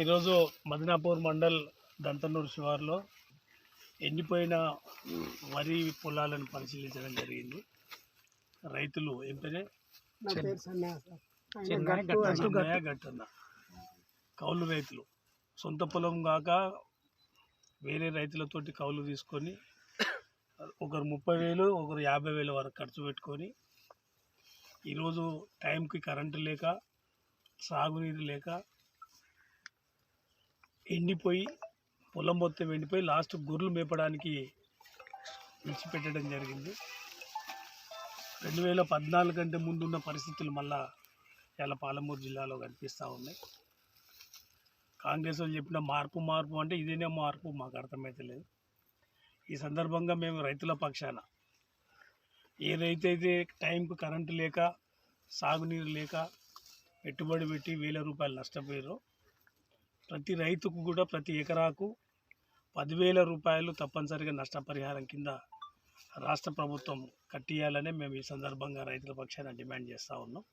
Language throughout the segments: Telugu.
ఈరోజు మదినాపూర్ మండల్ దంతనూరు శివార్లో ఎండిపోయిన వరి పొలాలను పరిశీలించడం జరిగింది. రైతులు ఏం పేరే నా పేరు సన్నయ్య సార్. ఆయన చెన్నై గట్టు అటు చెన్నయ్య గట్టన్న కౌలు రైతులు. సొంత పొలం కాక వేరే రైతులతోటి కౌలు తీసుకొని ఒకరు ముప్పై వేలు ఒకరు యాభై వేల వరకు ఖర్చు పెట్టుకొని ఈరోజు టైంకి కరెంటు లేక సాగునీరు లేక ఎండిపోయి పొలం మొత్తం ఎండిపోయి లాస్ట్ గొర్రెలు మేపడానికి విడిచిపెట్టడం జరిగింది. రెండు వేల పద్నాలుగు కంటే ముందున్న పరిస్థితులు మళ్ళా ఇలా పాలమూరు జిల్లాలో కనిపిస్తూ ఉన్నాయి. కాంగ్రెస్ వాళ్ళు చెప్పిన మార్పు మార్పు అంటే ఇదేనే మార్పు మాకు అర్థమవుతలేదు ఈ సందర్భంగా మేము రైతుల పక్షాన ఏ రైతు అయితే టైంకు కరెంటు లేక సాగునీరు లేక పెట్టుబడి పెట్టి వేల రూపాయలు నష్టపోయారో ప్రతి రైతుకు కూడా ప్రతి ఎకరాకు పదివేల రూపాయలు తప్పనిసరిగా నష్టపరిహారం కింద రాష్ట్ర ప్రభుత్వం కట్టియాలనే మేము ఈ సందర్భంగా రైతుల పక్షాన డిమాండ్ చేస్తూ ఉన్నాం.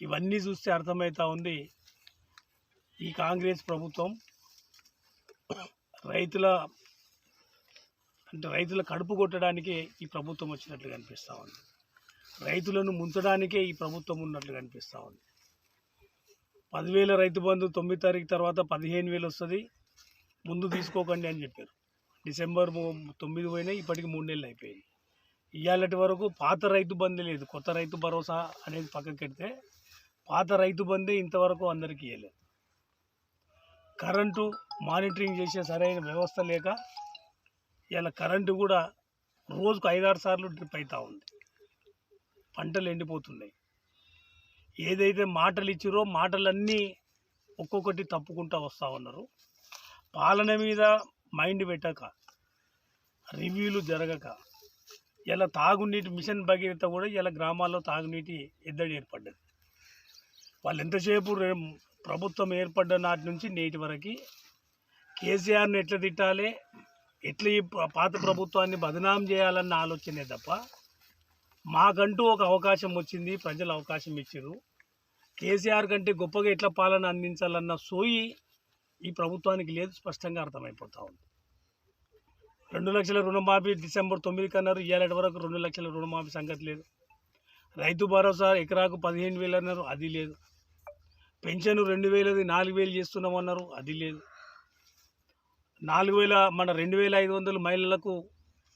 ఇవన్నీ చూస్తే అర్థమవుతా ఉంది ఈ కాంగ్రెస్ ప్రభుత్వం రైతుల అంటే రైతుల కడుపు కొట్టడానికే ఈ ప్రభుత్వం వచ్చినట్లు కనిపిస్తూ ఉంది. రైతులను ముంచడానికే ఈ ప్రభుత్వం ఉన్నట్లు కనిపిస్తూ ఉంది. పదివేల రైతు బంధు తొమ్మిది తారీఖు తర్వాత పదిహేను వేలు వస్తుంది. ముందు తీసుకోకండి అని చెప్పారు. డిసెంబర్ తొమ్మిది పోయినాయి ఇప్పటికి మూడు నెలలు అయిపోయాయి ఇవాళటి వరకు పాత రైతు బంధు లేదు. కొత్త రైతు భరోసా అనేది పక్కకి పెడితే పాత రైతు బంధే ఇంతవరకు అందరికీ ఇవ్వలేదు కరెంటు మానిటరింగ్ చేసే సరైన వ్యవస్థ లేక ఇలా కరెంటు కూడా రోజుకు ఐదారు సార్లు డ్రిప్ అవుతూ ఉంది. పంటలు ఎండిపోతున్నాయి. ఏదైతే మాటలు ఇచ్చిరో మాటలన్నీ ఒక్కొక్కటి తప్పుకుంటూ వస్తూ ఉన్నారు. పాలన మీద మైండ్ పెట్టక రివ్యూలు జరగక ఇలా తాగునీటి మిషన్ భగీరథ కూడా ఇలా గ్రామాల్లో తాగునీటి ఎద్దడి ఏర్పడ్డది. వాళ్ళు ఎంతసేపు రే- ప్రభుత్వం ఏర్పడ్డ నాటి నుంచి నేటి వరకు కేసీఆర్ని ఎట్లా తిట్టాలి ఎట్లా ఈ పాత ప్రభుత్వాన్ని బదనాం చేయాలన్న ఆలోచనే తప్ప మాకంటూ ఒక అవకాశం వచ్చింది ప్రజలు అవకాశం ఇచ్చారు. కేసీఆర్ కంటే గొప్పగా ఎట్లా పాలన అందించాలన్న సోయి ఈ ప్రభుత్వానికి లేదు స్పష్టంగా అర్థమైపోతా ఉంది. రెండు లక్షల రుణమాఫీ డిసెంబర్ తొమ్మిది కన్నారు ఇయ్యాలటి వరకు రెండు లక్షల రుణమాఫీ సంగతి లేదు. రైతు భరోసా ఎకరాకు పదిహేను వేలు అన్నారు అది లేదు. పెన్షన్ రెండు వేలది నాలుగు వేలు చేస్తున్నామన్నారు అది లేదు. నాలుగు వేల మన రెండు వేల ఐదు వందలు మహిళలకు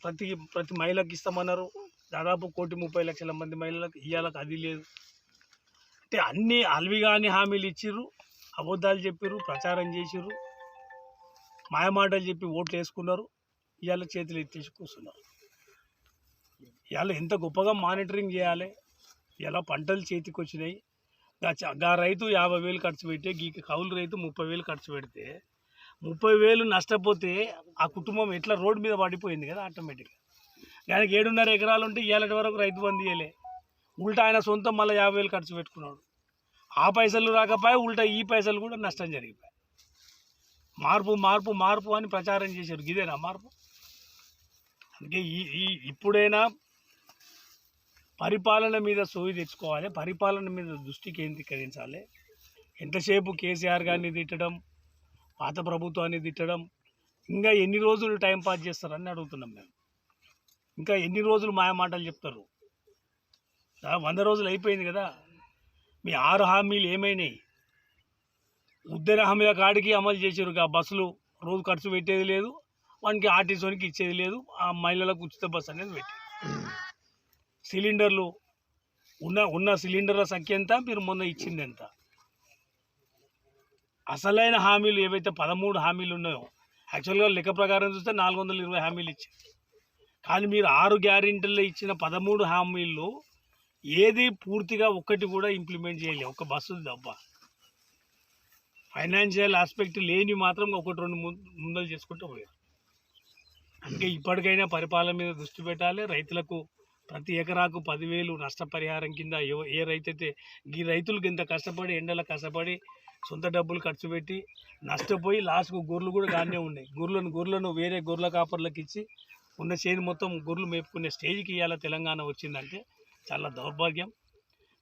ప్రతి ప్రతి మహిళకు ఇస్తామన్నారు. దాదాపు కోటి ముప్పై లక్షల మంది మహిళలకు ఇయ్యాలకు అది లేదు. అంటే అన్ని అల్విగాని హామీలు ఇచ్చిర్రు అబద్ధాలు చెప్పిర్రు ప్రచారం చేసిర్రు మాయమాటలు చెప్పి ఓట్లు వేసుకున్నారు ఇవాళ చేతులు ఎత్తేసి కూర్చున్నారు. ఇవాళ ఎంత గొప్పగా మానిటరింగ్ చేయాలి ఇలా పంటలు చేతికి వచ్చినాయి గా రైతు యాభై వేలు ఖర్చు పెడితే గీ కౌలు రైతు ముప్పై వేలు ఖర్చు పెడితే ముప్పై వేలు నష్టపోతే ఆ కుటుంబం ఎట్లా రోడ్డు మీద పడిపోయింది కదా ఆటోమేటిక్గా. ఆయనకి ఏడున్నర ఎకరాలు ఉంటే ఇవాళ వరకు రైతు బంధు ఇయ్యలే. ఉల్టా ఆయన సొంతం మళ్ళీ యాభై వేలు ఖర్చు పెట్టుకున్నాడు. ఆ పైసలు రాకపోయి ఉల్టా ఈ పైసలు కూడా నష్టం జరిగిపోయి మార్పు మార్పు మార్పు అని ప్రచారం చేశారు. ఇదేనా మార్పు? అందుకే ఈ ఈ ఇప్పుడైనా పరిపాలన మీద సోయి తెచ్చుకోవాలి. పరిపాలన మీద దృష్టి కేంద్రీకరించాలి. ఎంతసేపు కేసీఆర్ గారిని తిట్టడం పాత ప్రభుత్వాన్ని తిట్టడం ఇంకా ఎన్ని రోజులు టైం పాస్ చేస్తారని అడుగుతున్నాం మేము. ఇంకా ఎన్ని రోజులు మాయమాటలు చెప్తారు? వంద రోజులు అయిపోయింది కదా. మీ ఆరు హామీలు ఏమైనాయి? ఉద్దర హామీల కాడికి అమలు చేసారు ఆ బస్సులు. రోజు ఖర్చు పెట్టేది లేదు. వానికి ఆర్టీసీకి ఇచ్చేది లేదు. ఆ మహిళలకు ఉచిత బస్సు అనేది పెట్టి సిలిండర్లు ఉన్న ఉన్న సిలిండర్ల సంఖ్య ఎంత? మీరు మొన్న ఇచ్చింది ఎంత? అసలైన హామీలు ఏవైతే పదమూడు హామీలు ఉన్నాయో యాక్చువల్గా లెక్క ప్రకారం చూస్తే నాలుగు వందల ఇరవై హామీలు ఇచ్చారు. కానీ మీరు ఆరు గ్యారెంటీల్లో ఇచ్చిన పదమూడు హామీల్లో ఏది పూర్తిగా ఒక్కటి కూడా ఇంప్లిమెంట్ చేయలేదు ఒక బస్సు దెబ్బ ఫైనాన్షియల్ ఆస్పెక్ట్ లేని మాత్రం ఒకటి రెండు ముందలు చేసుకుంటూ పోయారు. అందుకే ఇప్పటికైనా పరిపాలన మీద దృష్టి పెట్టాలి. రైతులకు ప్రతి ఎకరాకు పదివేలు నష్టపరిహారం కింద ఏ రైతు అయితే ఈ రైతులకు ఇంత కష్టపడి ఎండల కష్టపడి సొంత డబ్బులు ఖర్చు పెట్టి నష్టపోయి లాస్ట్కు గొర్రెలు కూడా గానే ఉన్నాయి. గొర్రెలను గొర్రెలను వేరే గొర్రెల కాపర్లకు ఇచ్చి ఉన్న చేను మొత్తం గొర్రెలు మేపుకునే స్టేజ్కి ఇవాళ తెలంగాణ వచ్చిందంటే చాలా దౌర్భాగ్యం.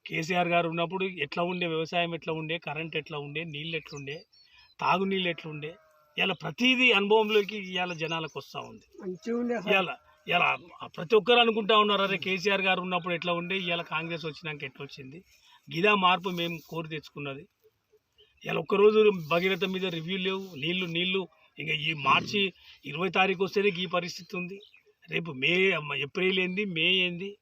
కేసీఆర్ గారు ఉన్నప్పుడు ఎట్లా ఉండే వ్యవసాయం ఎట్లా ఉండే కరెంట్ ఎట్లా ఉండే నీళ్ళు ఎట్లుండే తాగునీళ్ళు ఎట్లుండే ఇలా ప్రతిదీ అనుభవంలోకి ఇవాళ జనాలకు వస్తూ ఉంది. ఇవాళ ఇలా ప్రతి ఒక్కరు అనుకుంటా ఉన్నారు అరే కేసీఆర్ గారు ఉన్నప్పుడు ఎట్లా ఉండే ఇవాళ కాంగ్రెస్ వచ్చినాక ఎట్లా వచ్చింది. గిదా మార్పు మేము కోరి తెచ్చుకున్నది. ఇలా ఒక్కరోజు భగీరథ మీద రివ్యూ లేవు నీళ్ళు నీళ్ళు ఇంకా ఈ మార్చి ఇరవై తారీఖు వస్తేనే ఈ పరిస్థితి ఉంది. రేపు మే ఏప్రిల్ ఏంది మే ఏంది?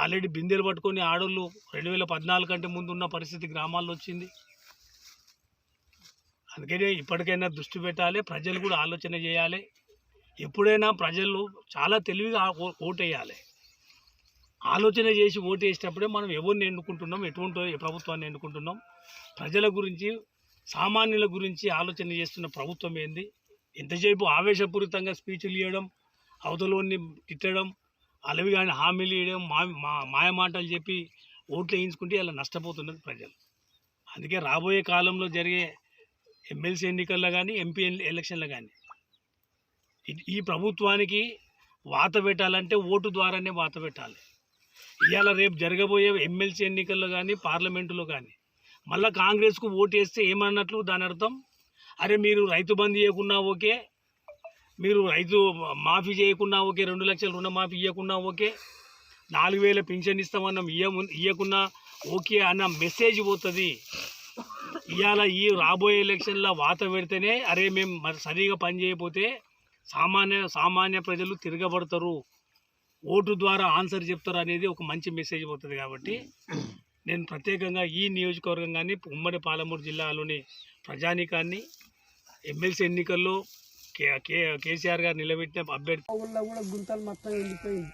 ఆల్రెడీ బిందెలు పట్టుకొని ఆడోళ్ళు రెండు వేల పద్నాలుగు కంటే ముందు ఉన్న పరిస్థితి గ్రామాల్లో వచ్చింది. అందుకనే ఇప్పటికైనా దృష్టి పెట్టాలి ప్రజలు కూడా ఆలోచన చేయాలి. ఎప్పుడైనా ప్రజలు చాలా తెలివిగా ఓ- ఓటేయాలి. ఆలోచన చేసి ఓటు వేసేటప్పుడే మనం ఎవరిని ఎన్నుకుంటున్నాం ఎటువంటి ప్రభుత్వాన్ని ఎన్నుకుంటున్నాం? ప్రజల గురించి సామాన్యుల గురించి ఆలోచన చేస్తున్న ప్రభుత్వం ఏంది? ఎంతసేపు ఆవేశపూరితంగా స్పీచ్లు ఇవ్వడం అవతలోని తిట్టడం అలవి కానీ హామీలు ఇవ్వడం మా మా- మాయమాటలు చెప్పి ఓట్లు వేయించుకుంటే ఇలా నష్టపోతున్నది ప్రజలు. అందుకే రాబోయే కాలంలో జరిగే ఎమ్మెల్సీ ఎన్నికల్లో కానీ ఎంపీ ఎలక్షన్లో కానీ ఈ- ఈ ప్రభుత్వానికి వాత పెట్టాలంటే ఓటు ద్వారానే వాత పెట్టాలి. ఇవాళ రేపు జరగబోయే ఎమ్మెల్సీ ఎన్నికల్లో కానీ పార్లమెంటులో కానీ మళ్ళీ కాంగ్రెస్కు ఓటు వేస్తే ఏమన్నట్లు దాని అర్థం? అరే మీరు రైతు బంద్ చేయకున్నా ఓకే మీరు రైతు మాఫీ చేయకున్నా ఓకే రెండు లక్షల రుణమాఫీ ఇవ్వకున్నా ఓకే నాలుగు వేల పింఛన్ ఇస్తామన్నాం ఇయ్య ఇవ్వకున్నా ఓకే అన్న మెసేజ్ పోతుంది. ఇవాళ ఈ రాబోయే ఎలక్షన్లో వాత పెడితేనే అరే మేము మరి సరిగా పని చేయకపోతే సామాన్య సామాన్య ప్రజలు తిరగబడతారు. ఓటు ద్వారా ఆన్సర్ చెప్తారు అనేది ఒక మంచి మెసేజ్ పోతుంది కాబట్టి నేను ప్రత్యేకంగా ఈ నియోజకవర్గం కానీ ఉమ్మడి పాలమూరు జిల్లాలోని ప్రజానీకాన్ని ఎమ్మెల్సీ ఎన్నికల్లో కేసీఆర్ గారు నిలబెట్టిన అభ్యర్థి. ఊళ్ళో కూడా గుంతలు మొత్తం ఎండిపోయింది.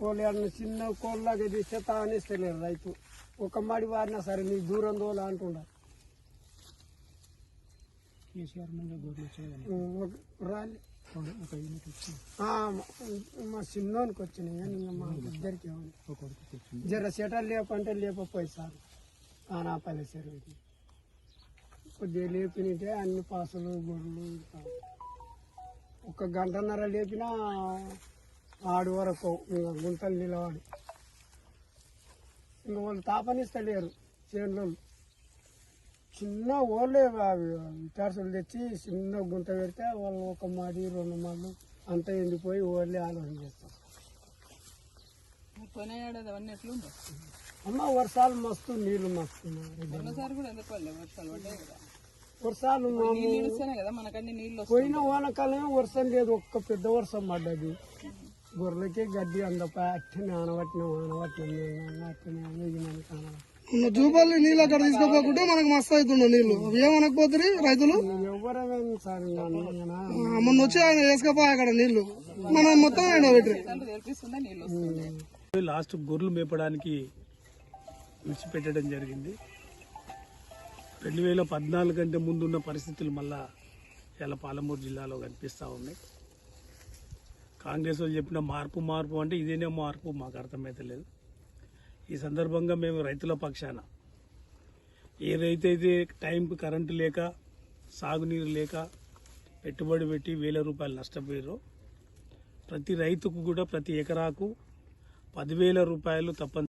కోళ్ళు ఏడన్నా చిన్న కోళ్ళలాగా తీస్తే తాగనిస్తలేరు రైతు. ఒక మడి వారినా సరే నీకు దూరం దోల అంటున్నారు ఒక- రాలే. ఆ, మా- మా చిన్నోనికి వచ్చినాయి కానీ మా ఇద్దరికి ఏమన్నా జర సెటల్ లేపంటే లేకపోయి సార్. పది సరికి కొద్దిగా లేపినట్టే అన్ని పాసులు గొర్రెలు ఇంకా ఒక గంటన్నర లేపినా ఆడు వరకు ఇంకా గుంతలు నిలవాడు ఇంకా వాళ్ళు తాపనిస్తలేరు చేనులో చిన్న ఓళ్ళే అవి పెరసలు తెచ్చి చిన్న గుంత పెడితే వాళ్ళు ఒక మాడి రెండు మాటలు అంతా ఎండిపోయి ఓళ్ళే ఆలోచన చేస్తారు. అమ్మ వర్షాలు మస్తు నీళ్ళు మస్తు వర్షాలు నీళ్ళు నీళ్ళు పోయిన వానకాలమే వర్షం లేదు ఒక్క పెద్ద వర్షం పడ్డది. గొర్రెలకి గడ్డి అందపై అట్టనే ఆనబట్టిన ఆనబట్టిన జూపల్లి నీళ్ళు అక్కడ తీసుకోపోకుంటే మనకు మస్తు అవుతుండే నీళ్ళు అవి ఏమనకపోతే రైతులు? మొన్న వచ్చి ఆయన వేసుకపోయి అక్కడ నీళ్ళు మనం మొత్తం నీళ్ళు వస్తుంది లాస్ట్ గొర్రెలు మేపడానికి విడిచిపెట్టడం జరిగింది. రెండు వేల పద్నాలుగు కంటే ముందున్న పరిస్థితులు మళ్ళా ఇలా పాలమూరు జిల్లాలో కనిపిస్తూ ఉన్నాయి. కాంగ్రెస్ వాళ్ళు చెప్పిన మార్పు మార్పు అంటే ఇదేనే మార్పు మాకు అర్థమైతలేదు ఈ సందర్భంగా మేము రైతుల పక్షాన ఏ రైతు అయితే టైంకి కరెంటు లేక సాగునీరు లేక పెట్టుబడి పెట్టి వేల రూపాయలు నష్టపోయారో ప్రతి రైతుకు కూడా ప్రతి ఎకరాకు పదివేల రూపాయలు తప్పని